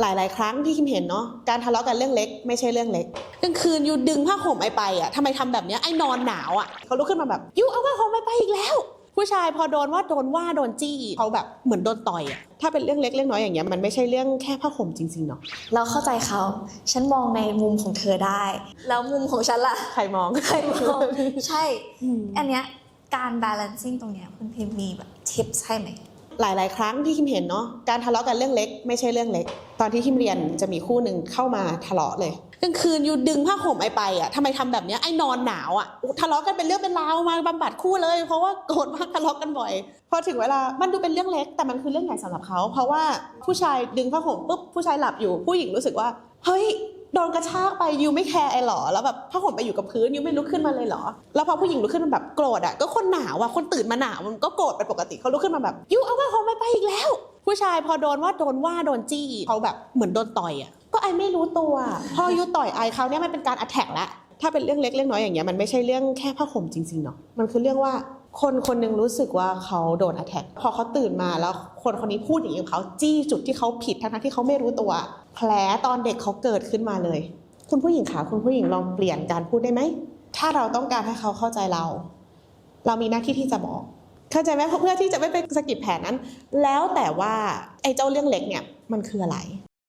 หลาย ๆ ครั้งที่คิมเห็นเนาะการทะเลาะกันเรื่องเล็ก ไม่ใช่เรื่องเล็กกลางคืนยูดึงผ้าห่มไอไปอะทำไมทำแบบเนี้ยไอ้นอนหนาวอะเขาลุกขึ้นมาแบบยูเอาผ้าห่มไอไปอีกแล้ว ผู้ชายพอโดนว่าโดนว่าโดนจี้เขาแบบเหมือนโดนต่อยอะถ้าเป็นเรื่องเล็กเรื่องน้อยอย่างเงี้ยมันไม่ใช่เรื่องแค่ผ้าห่มจริง ๆ เนาะเราเข้าใจเขา ฉันมองในมุมของเธอได้ แล้วมุมของฉันล่ะ ใครมอง ใครมอง ใช่ อันเนี้ยการ balancing ตรงเนี้ยคุณพิมมีแบบ tips ให้ไหม หลาย ๆ ครั้งที่คิมเห็นเนาะการทะเลาะกันเรื่องเล็ก ไม่ใช่เรื่องเล็ก ตอนที่คิมเรียนจะมีคู่หนึ่งเข้ามาทะเลาะเลยกลางคืนยูดึงผ้าห่มไอไปอะทำไมทำแบบเนี้ยไอนอนหนาวอะทะเลาะกันเป็นเรื่องเป็นราวมาบำบัดคู่เลย เพราะว่าโกรธมากทะเลาะกันบ่อยพอถึงเวลามันดูเป็นเรื่องเล็ก แต่มันคือเรื่องใหญ่สำหรับเขาเพราะว่าผู้ชายดึงผ้าห่มปุ๊บผู้ชายหลับอยู่ผู้หญิงรู้สึกว่าเฮ้ยโดนกระชากไปยูไม่แคร์ไอ้หรอ แล้วแบบผ้าห่มไปอยู่กับพื้นยูไม่ลุกขึ้นมาเลยเหรอ แล้วพอผู้หญิงลุกขึ้นมาแบบโกรธอะก็คนหนาวอะคนตื่นมาหนาวมันก็โกรธเป็นปกติเขาลุกขึ้นมาแบบยูเอาผ้า อีกแล้ว ผู้ชายพอโดนว่าโดนว่าโดนจี้เขาแบบเหมือนโดนต่อยอะก็ไอไม่รู้ตัว พอยูต่อยไอเขาเนี่ยมันเป็นการอัดแท็กแล้วถ้าเป็นเรื่องเล็กเรื่องน้อยอย่างเงี้ยมันไม่ใช่เรื่องแค่ผ้าห่มจริงๆเนาะมันคือเรื่องว่าคนคนหนึงรู้สึกว่าเขาโดนอัดแท็กพอเขาตื่นมาแล้วคนคนนี้พูดอย่างนี้กับเขาจี้จุดที่เขาผิดทั้งๆที่เขาไม่รู้ตัวแผลตอนเด็กเขาเกิดขึ้นมาเลย คุณผู้หญิงคะคุณผู้หญิงลองเปลี่ยนการพูดได้ไหมถ้าเราต้องการให้เขาเข้าใจเรา เรามีหน้าที่ที่จะบอก เข้าใจไหมเพื่อที่จะไม่ไปสะกิดแผลนั้น แล้วแต่ว่าไอ้เจ้าเรื่องเล็กเนี่ยมันคืออะไร